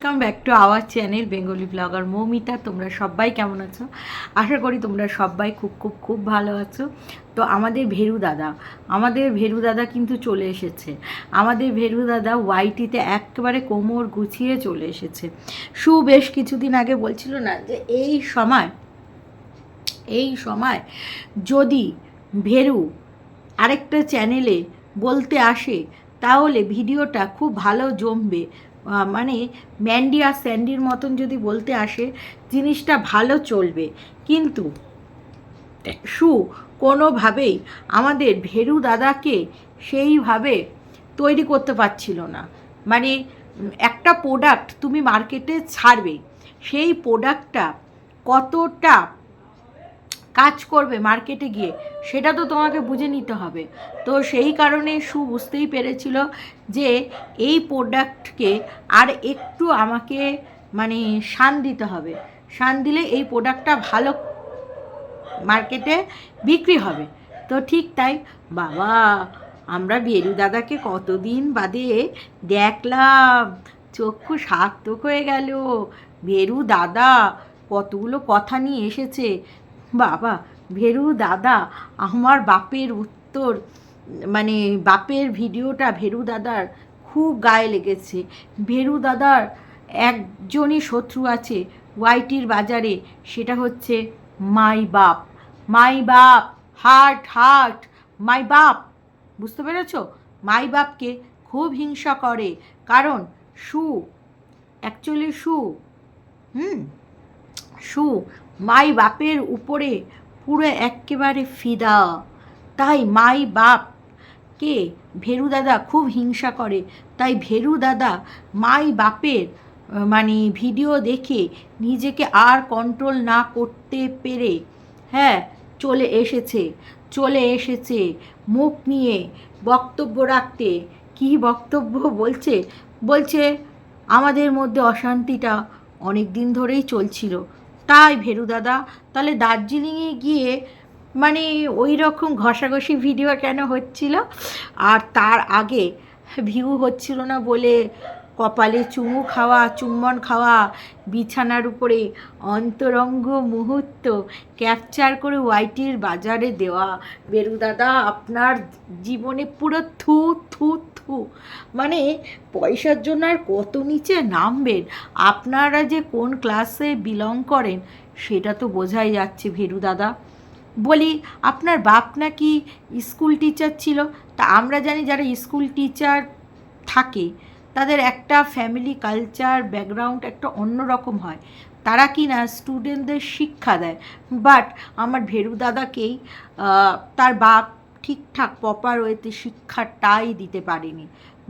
Welcome back to our channel Bengali blogger Moumita তোমরা সবাই কেমন আছো? আশা করি তোমরা সবাই খুব খুব খুব ভালো আছো। তো আমাদের ভেরু দাদা, আমাদের ভেরু দাদা কিন্তু চলে এসেছে। আমাদের ভেরু দাদা ওয়াইটিতে একেবারে কোমর গুছিয়ে চলে এসেছে। সু বেশ কিছুদিন আগে বলছিল না যে এই সময় এই সময় যদি ভেরু আরেকটা চ্যানেলে বলতে আসে, তাহলে ভিডিওটা খুব ভালো জমবে। মানে ম্যান্ডি আর স্যান্ডির মতন যদি বলতে আসে জিনিসটা ভালো চলবে। কিন্তু সু কোনোভাবেই আমাদের ভেরু দাদাকে সেইভাবে তৈরি করতে পারছিল না। মানে একটা প্রোডাক্ট তুমি মার্কেটে ছাড়বে সেই প্রোডাক্টটা কতটা কাজ করবে মার্কেটে গিয়ে, সেটা তো তোমাকে বুঝে নিতে হবে। তো সেই কারণে সু বুঝতেই পেরেছিল যে এই প্রোডাক্টকে আর একটু আমাকে মানে শান দিতে হবে। শান দিলে এই প্রোডাক্টটা ভালো মার্কেটে বিক্রি হবে। তো ঠিক তাই, বাবা, আমরা বেরু দাদাকে কতদিন বাদে দেখলাম। চক্ষু সার্থক হয়ে গেল। ভেরু দাদা, কতগুলো কথা নিয়ে এসেছে। বাবা, ভেরু দাদা, আমার বাপের উত্তর মানে বাপের ভিডিওটা ভেরু দাদার খুব গায়ে লেগেছে। ভেরু দাদার একজনই শত্রু আছে ওয়াইটির বাজারে, সেটা হচ্ছে মাই বাপ। মাই বাপ, হার্ট হার্ট, মাই বাপ, বুঝতে পেরেছ? মাই বাপকে খুব হিংসা করে, কারণ সু অ্যাকচুয়ালি সু, হুম? সু, মাই বাপের উপরে পুরো একেবারে ফিদা। তাই মাই বাপ কে ভেরু দাদা খুব হিংসা করে। তাই ভেরু দাদা মাই বাপের মানে ভিডিও দেখে নিজেকে আর কন্ট্রোল না করতে পেরে হ্যাঁ চলে এসেছে চলে এসেছে। মুখ নিয়ে বক্তব্য রাখতে, কী বক্তব্য বলছে? বলছে, আমাদের মধ্যে অশান্তিটা অনেক দিন ধরেই চলছিল। তাই ভেরু দাদা, তাহলে দার্জিলিংয়ে গিয়ে মানে ওই রকম ঘষাঘষি ভিডিও কেন হচ্ছিল? আর তার আগে ভিউ হচ্ছিল না বলে কপালে চুমু খাওয়া, চুম্বন খাওয়া, বিছানার উপরে অন্তরঙ্গ মুহূর্ত, ক্যাপচার করে ওয়াইটির বাজারে দেওয়া। বেরু দাদা, আপনার জীবনে পুরো থু থু থু। মানে পয়সার জন্য আর কত নিচে নামবেন? আপনারা যে কোন ক্লাসে বিলং করেন, সেটা তো বোঝাই যাচ্ছে ভেরু দাদা। বলি, আপনার বাপ নাকি স্কুল টিচার ছিল? তা আমরা জানি যারা স্কুল টিচার থাকে। তাদের একটা ফ্যামিলি কালচার ব্যাকগ্রাউন্ড একটা অন্য রকম হয়। তারা কি না স্টুডেন্টদের শিক্ষা দেয়। বাট আমার ভেরু দাদাকেই তার বাপ ঠিকঠাক প্রপার ওয়েতে শিক্ষাটাই দিতে পারেনি।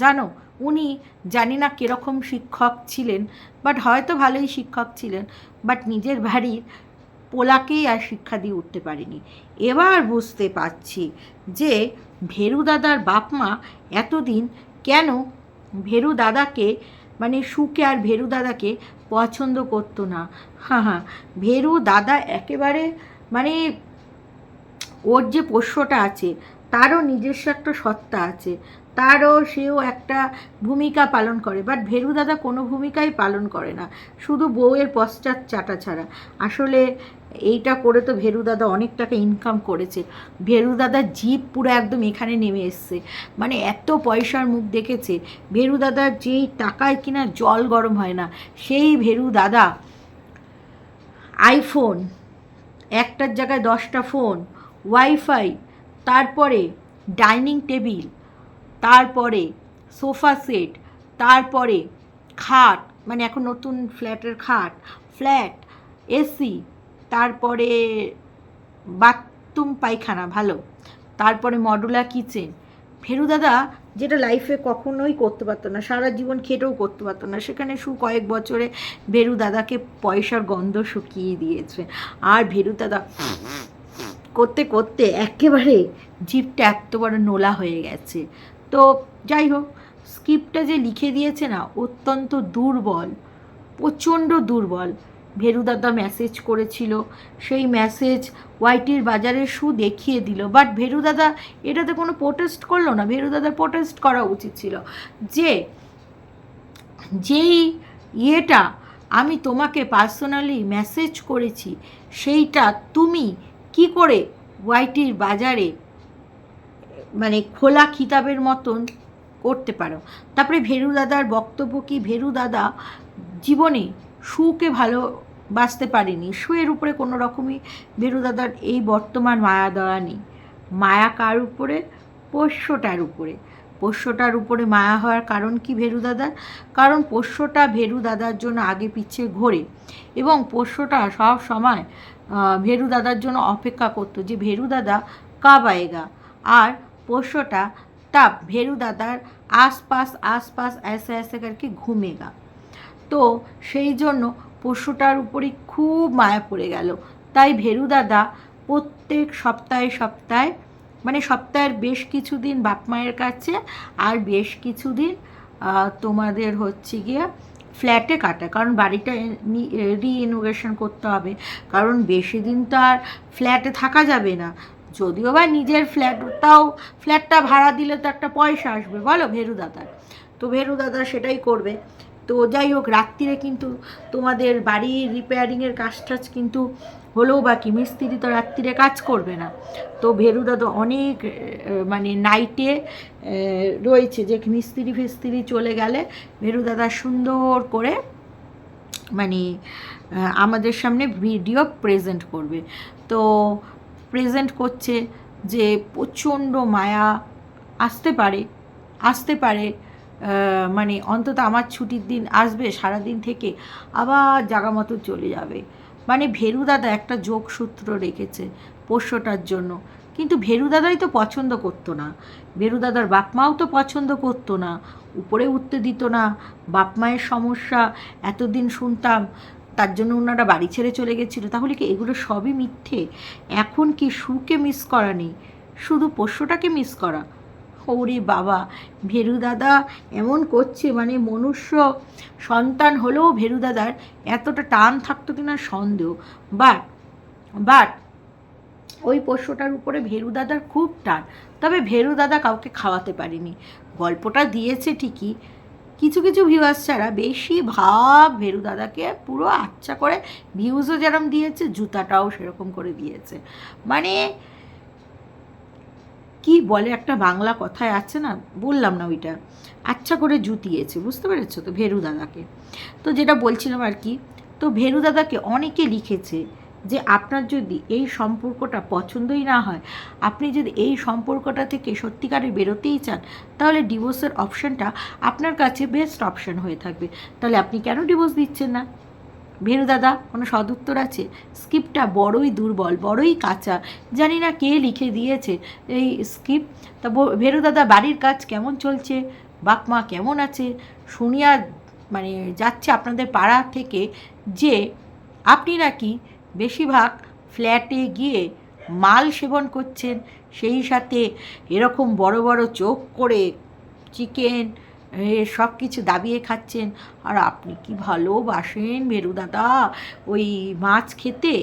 জানো, উনি জানি না কীরকম শিক্ষক ছিলেন বাট হয়তো ভালোই শিক্ষক ছিলেন বাট নিজের বাড়ির পোলাকেই আর শিক্ষা দিয়ে উঠতে পারেনি। এবার বুঝতে পারছি যে ভেরু দাদার বাপ মা এতদিন কেন ভেরু দাদাকে মানে সুকে আর ভেরু দাদাকে পছন্দ করতো না। হ্যাঁ হ্যাঁ ভেরু দাদা একেবারে মানে ওর যে পোষ্যটা আছে, তারও নিজস্ব একটা সত্তা আছে। তারও সেও একটা ভূমিকা পালন করে বাট ভেরু দাদা কোনো ভূমিকাই পালন করে না, শুধু বউয়ের পশ্চাৎ চাটা ছাড়া। আসলে এইটা করে তো ভেরু দাদা অনেক টাকা ইনকাম করেছে। ভেরু দাদা জিপ পুরো একদম এখানে নেমে এসছে। মানে এত পয়সার মুখ দেখেছে, ভেরু দাদার যেই টাকায় কিনা জল গরম হয় না, সেই ভেরু দাদা আইফোন একটার জায়গায় দশটা ফোন ওয়াইফাই তারপরে ডাইনিং টেবিল তারপরে সোফা সেট, তারপরে খাট মানে এখন নতুন ফ্ল্যাটের খাট, ফ্ল্যাট, এসি, তারপরে বাথরুম, পায়খানা, ভালো। তারপরে মডুলার কিচেন। ফেরু দাদা, যেটা লাইফে কখনোই করতে পারতো না, সারা জীবন খেটেও করতে পারতো না। সেখানে সু কয়েক বছরে ভেরু দাদাকে পয়সার গন্ধ শুকিয়ে দিয়েছে। আর ভেরু দাদা, করতে করতে একেবারে জিপটা এত বড় নোলা হয়ে গেছে। তো যাই হোক, স্ক্রিপ্টটা যে লিখে দিয়েছে না, অত্যন্ত দুর্বল, প্রচণ্ড দুর্বল। ভেরুদাদা মেসেজ করেছিল, সেই মেসেজ ওয়াইটির বাজারে শু দেখিয়ে দিল। বাট ভেরুদাদা এটাতে কোনো প্রোটেস্ট করল না? ভেরুদাদার প্রোটেস্ট করা উচিত ছিল যে, যেই ইয়েটা আমি তোমাকে পার্সোনালি মেসেজ করেছি, সেইটা তুমি কি করে ওয়াইটির বাজারে খোলা খিতাবের মতন করতে পারো। তারপরে ভেরু দাদার বক্তব্য কি? ভেরু দাদা জীবনে সুকে ভালোবাসতে পারেনি। সুয়ের উপরে কোনো রকমই ভেরু দাদার এই বর্তমান মায়া দেওয়া নেই। মায়া কার উপরে? পোষ্যটার উপরে। পোষ্যটার উপরে মায়া হওয়ার কারণ কি ভেরু দাদার? কারণ পোষ্যটা ভেরু দাদার জন্য আগে পিছিয়ে ঘোরে এবং পোষ্যটা সব সময় ভেরু দাদার জন্য অপেক্ষা করতো যে ভেরু দাদা কাব আয়েগা আর পোষ্যটা तब भेरू दादार आसपास आसपास ऐसे ऐसे करके ঘুমেগা তো সেই জন্য পশুটার উপরে খুব মায়া পড়ে গেল তাই ভেরু দাদা প্রত্যেক সপ্তাহে সপ্তাহে মানে সপ্তাহের বেশ কিছুদিন বাপ মায়ের কাছে আর বেশ কিছুদিন আহ, তোমাদের হচ্ছে গিয়ে ফ্ল্যাটে কাটা কারণ বাড়িটা রিইনোভেশন করতে হবে কারণ বেশি দিন তো আর ফ্ল্যাটে থাকা যাবে না যদিও বা নিজের ফ্ল্যাট তাও ফ্ল্যাটটা ভাড়া দিলে তো একটা পয়সা আসবে, বলো ভেরু দাদার। তো ভেরু দাদা সেটাই করবে। তো যাই হোক, রাত্রিরে কিন্তু তোমাদের বাড়ির রিপেয়ারিংয়ের কাজ টাজ কিন্তু হলেও বাকি, মিস্ত্রি তো রাত্রিরে কাজ করবে না। তো ভেরু দাদা অনেক মানে নাইটে রয়েছে যে মিস্ত্রি ফিস্ত্রি চলে গেলে ভেরু দাদা সুন্দর করে মানে আমাদের সামনে ভিডিও প্রেজেন্ট করবে। তো প্রেজেন্ট করছে যে প্রচণ্ড মায়া আসতে পারে আসতে পারে মানে অন্তত আমার ছুটির দিন আসবে সারাদিন থেকে, আবার জাগা মতো চলে যাবে। মানে ভেরু দাদা একটা যোগসূত্র রেখেছে পোষ্যটার জন্য। কিন্তু ভেরু দাদাই তো পছন্দ করতো না। ভেরু দাদার বাপ মাও তো পছন্দ করতো না। উপরে উঠতে দিত না। বাপ মায়ের সমস্যা। এতদিন শুনতাম তার জন্য ওনারা বাড়ি ছেড়ে চলে গেছিল। তাহলে কি এগুলো সবই মিথ্যে? এখন কি সুকে মিস করা নেই? শুধু পোষ্যটাকে মিস করা? ওরে বাবা, ভেরু দাদা এমন করছে মানে মনুষ্য সন্তান হলেও ভেরু দাদার এতটা টান থাকতো কিনা সন্দেহ। বাট বাট ওই পোষ্যটার উপরে ভেরু দাদার খুব টান। তবে ভেরু দাদা কাউকে খাওয়াতে পারেনি। গল্পটা দিয়েছে ঠিকই কিছু কিছু ভিউয়ার্স ছাড়া বেশিরভাগ ভেরু দাদাকে পুরো আচ্ছা করে ভিউজও যেরকম দিয়েছে, জুতাটাও সেরকম করে দিয়েছে। মানে কি বলে, একটা বাংলা কথায় আছে না, বললাম না ওইটা আচ্ছা করে জুতিয়েছে, বুঝতে পেরেছ? তো ভেরু দাদাকে। তো যেটা বলছিলাম আর কি, তো ভেরু দাদাকে অনেকে লিখেছে যে আপনার যদি এই সম্পর্কটা পছন্দই না হয়, আপনি যদি এই সম্পর্কটা থেকে সত্যিকারে বেরোতেই চান, তাহলে ডিভোর্সের অপশানটা আপনার কাছে বেস্ট অপশান হয়ে থাকবে। তাহলে আপনি কেন ডিভোর্স দিচ্ছেন না? ভেরু দাদা, কোনো সদুত্তর আছে? স্ক্রিপ্টটা বড়ই দুর্বল, বড়ই কাঁচা। জানি না কে লিখে দিয়েছে এই স্ক্রিপ্ট তা ভেরু দাদা, বাড়ির কাজ কেমন চলছে? বাপ মা কেমন আছে? শুনিয়া মানে যাচ্ছে আপনাদের পাড়া থেকে যে, আপনি নাকি বেশিরভাগ ফ্ল্যাটে গিয়ে মাল সেবন করছেন। সেই সাথে এরকম বড় বড় চোখ করে চিকেন সব কিছু দাবিয়ে খাচ্ছেন। আর আপনি কি ভালোবাসেন মেরু দাদা? ওই মাছ খেতে,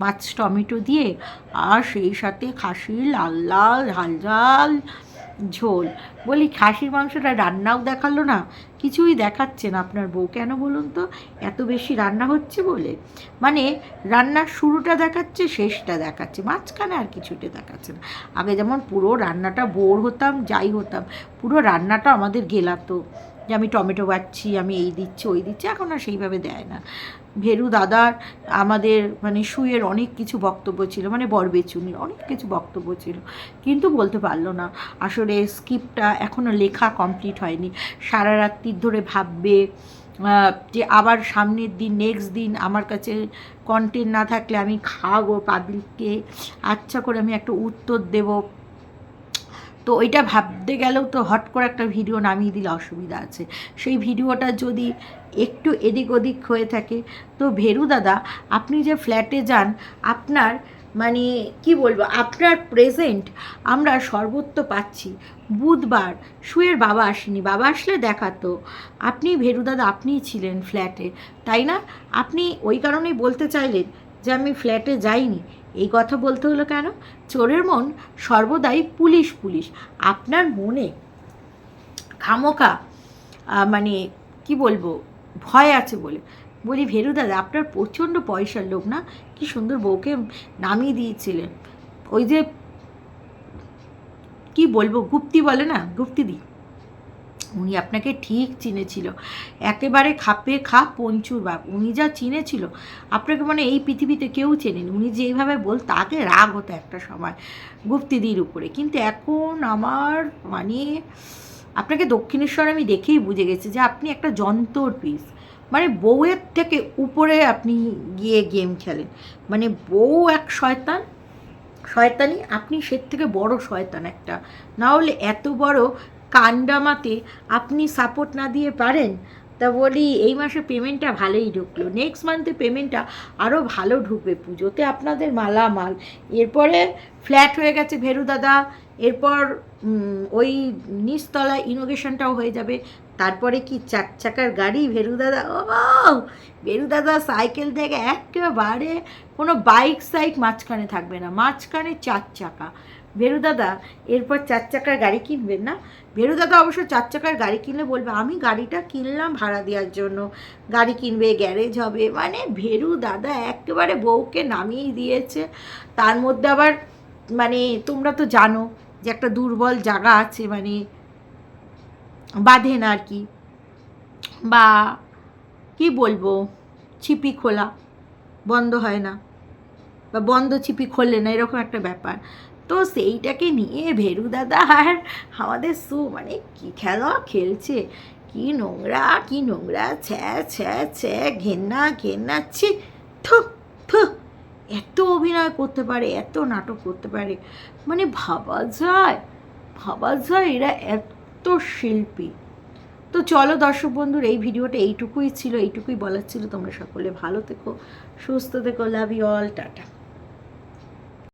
মাছ টমেটো দিয়ে। আর সেই সাথে খাসির লাল লাল, ঝাল ঝাল। ঝোল। বলি, খাসির মাংসটা রান্নাও দেখাল না, কিছুই দেখাচ্ছে না আপনার বউ। কেন বলুন তো? এত বেশি রান্না হচ্ছে বলে। মানে রান্নার শুরুটা দেখাচ্ছে, শেষটা দেখাচ্ছে, মাঝখানে আর কিছুটা দেখাচ্ছে না। আগে যেমন পুরো রান্নাটা বোর হতাম, যাই হতাম, পুরো রান্নাটা আমাদের গেলাতো। যে আমি টমেটো বাচ্ছি আমি এই দিচ্ছি, ওই দিচ্ছি, এখন আর সেইভাবে দেয় না। ভেরু দাদার আমাদের মানে সুয়ের অনেক কিছু বক্তব্য ছিল মানে বরবেচুনির অনেক কিছু বক্তব্য ছিল, কিন্তু বলতে পারল না। আসলে স্ক্রিপ্টটা এখনও লেখা কমপ্লিট হয়নি। সারা রাত্রির ধরে ভাববে যে আবার সামনের দিন নেক্সট দিন আমার কাছে কন্টেন্ট না থাকলে আমি খাওয়াবো পাবলিককে। আচ্ছা করে আমি একটা উত্তর দেবো। তো ওইটা ভাবতে গেলেও তো হট করে একটা ভিডিও নামিয়ে দিলে অসুবিধা আছে। সেই ভিডিওটা যদি একটু এদিক ওদিক হয়ে থাকে, তো ভেরু দাদা, আপনি যে ফ্ল্যাটে যান, আপনার মানে কি বলব, আপনার প্রেজেন্ট আমরা সর্বত্র পাচ্ছি। বুধবার শুয়ের বাবা আসেনি, বাবা আসলে দেখাতো। আপনি ভেরু দাদা, আপনিই ছিলেন ফ্ল্যাটে, তাই না? আপনি ওই কারণেই বলতে চাইলেন যে আমি ফ্ল্যাটে যাইনি। এই কথা বলতে হলো কেন? চোরের মন সর্বদাই পুলিশ পুলিশ। আপনার মনে খামোকা মানে কি বলব, ভয় আছে বলে। বলি, ভেরু দাদা, আপনার প্রচণ্ড পয়সার লোক না? কি সুন্দর বউকে নামিয়ে দিয়েছিলেন। ওই যে কি বলব, গুপ্তি বলে না? গুপ্তি দি। উনি আপনাকে ঠিক চিনেছিল। একেবারে খাপে খাপ পঞ্চুর বাপ উনি যা চিনেছিল, আপনাকে মানে এই পৃথিবীতে কেউ চেনেন। উনি যেইভাবে বল, তাকে রাগ হতো একটা সময় গুপ্তিদির উপরে। কিন্তু এখন আমার মানে আপনাকে দক্ষিণেশ্বর আমি দেখেই বুঝে গেছি যে আপনি একটা যন্তর পিস। মানে বউয়ের থেকে উপরে আপনি গিয়ে গেম খেলেন। মানে বউ এক শয়তান, শয়তানি, আপনি সে থেকে বড় শয়তান একটা। না হলে এত বড় কান্ডামাতে আপনি সাপোর্ট না দিয়ে পারেন, তা বলি এই মাসে পেমেন্টটা ভালোই ঢুকলো। নেক্সট মান্থে পেমেন্টটা আরও ভালো ঢুকবে পুজোতে, আপনাদের মালামাল। এরপরে ফ্ল্যাট হয়ে গেছে ভেরু দাদা, এরপর ওই নিচতলা ইনোগেশনটাও হয়ে যাবে। তারপরে কি চার চাকার গাড়ি? ভেরু দাদা, ও! ভেরু দাদা সাইকেল থেকে একেবারে কোনো বাইক সাইক মাঝখানে থাকবে না, মাঝখানে চার চাকা দাদা, এরপর চার চাকার গাড়ি কিনবেন না? ভেরু দাদা অবশ্য চার চাকার গাড়ি কিনলে বলবে, আমি গাড়িটা কিনলাম ভাড়া দেওয়ার জন্য। গাড়ি কিনবে, গ্যারেজ হবে। মানে ভেরু দাদা একেবারে বউকে নামিয়ে দিয়েছে। তার মধ্যে আবার মানে তোমরা তো জানো যে একটা দুর্বল জায়গা আছে মানে বাঁধে না আর কি, বা কি বলব, ছিপি খোলা, বন্ধ হয় না, বা বন্ধ ছিপি খোলে না, এরকম একটা ব্যাপার। তো সেইটাকে নিয়ে ভেরু দাদা আর আমাদের সু মানে কি খেলা খেলছে? কি নোংরা কি নোংরা, ছ্যা ছ্যা ছ্যা, ঘেন্না ঘেন্না, ছি, থু এত অভিনয় করতে পারে, এত নাটক করতে পারে। মানে ভাবা যায় ভাবা যায় এরা এত শিল্পী। তো চলো দর্শক বন্ধুর, এই ভিডিওটা এইটুকুই ছিল, এইটুকুই বলার ছিল। তোমরা সকলে ভালো থেকো, সুস্থ থেকো লাভ ইউ অল টাটা।